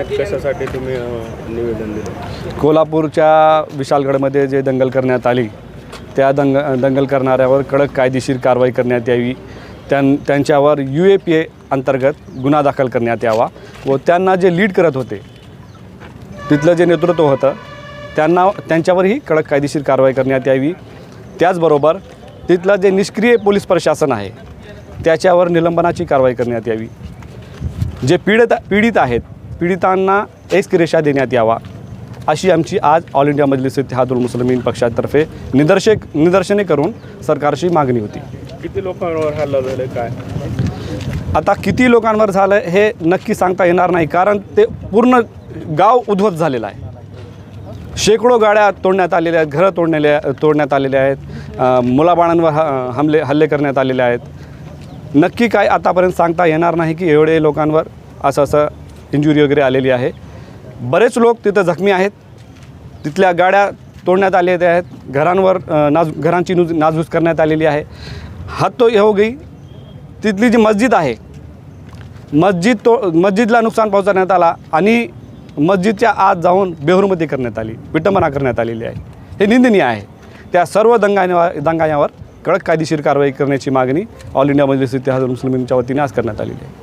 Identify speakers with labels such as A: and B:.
A: आहेत कशासाठी तुम्ही निवेदन दिलं?
B: कोल्हापूरच्या विशालगडमध्ये जे दंगल करण्यात आली त्या दंग दंगल करणाऱ्यावर कडक कायदेशीर कारवाई करण्यात यावी. त्यां त्यांच्यावर यू ए पी ए अंतर्गत गुन्हा दाखल करण्यात यावा व त्यांना जे लीड करत होते तिथलं जे नेतृत्व होतं त्यांना त्यांच्यावरही कडक कायदेशीर कारवाई करण्यात यावी. त्याचबरोबर तिथलं जे निष्क्रिय पोलीस प्रशासन आहे त्याच्यावर निलंबनाची कारवाई करण्यात यावी. जे पीडित पीडित आहेत पीडितांना एक्सक्रेशा देण्यात यावा. अशी आमची आज ऑल इंडिया मजलिस इत्तेहादुल मुस्लिमीन पक्षातर्फे निदर्शक निदर्शने करून सरकारची मागणी होती.
A: किती लोकांवर हल्ला झाला काय?
B: आता किती लोकांवर झालं हे नक्की सांगता येणार नाही कारण ते पूर्ण गाव उद्ध्वस्त झालेलं आहे. शेकडो गाड्या तोडण्यात आलेल्या आहेत घरं तोडलेल्या तोडण्यात आलेल्या आहेत मुलाबाळांवर ह हमले हल्ले करण्यात आलेले आहेत. नक्की काय आतापर्यंत सांगता येणार नाही की एवढे लोकांवर असं असं इंजुरी वगैरे आलेली आहे. बरेच लोक तिथं जखमी आहेत. तिथल्या गाड्या तोडण्यात आलेल्या आहेत. घरांवर नाज घरांची नुज नाजूस करण्यात आलेली आहे. हात तो हो गई. तिथली जी मस्जिद आहे मस्जिद तो मस्जिदला नुकसान पोहोचवण्यात आला आणि मस्जिदच्या आत जाऊन बेहुरमती करण्यात आली विटंबना करण्यात आलेली आहे. हे निंदनीय आहे. त्या सर्व दंगा दंगायावर कडक कायदेशीर कारवाई करण्याची मागणी ऑल इंडिया मजलिस इतिहास मुस्लिमींच्या वतीने आज करण्यात आलेली आहे.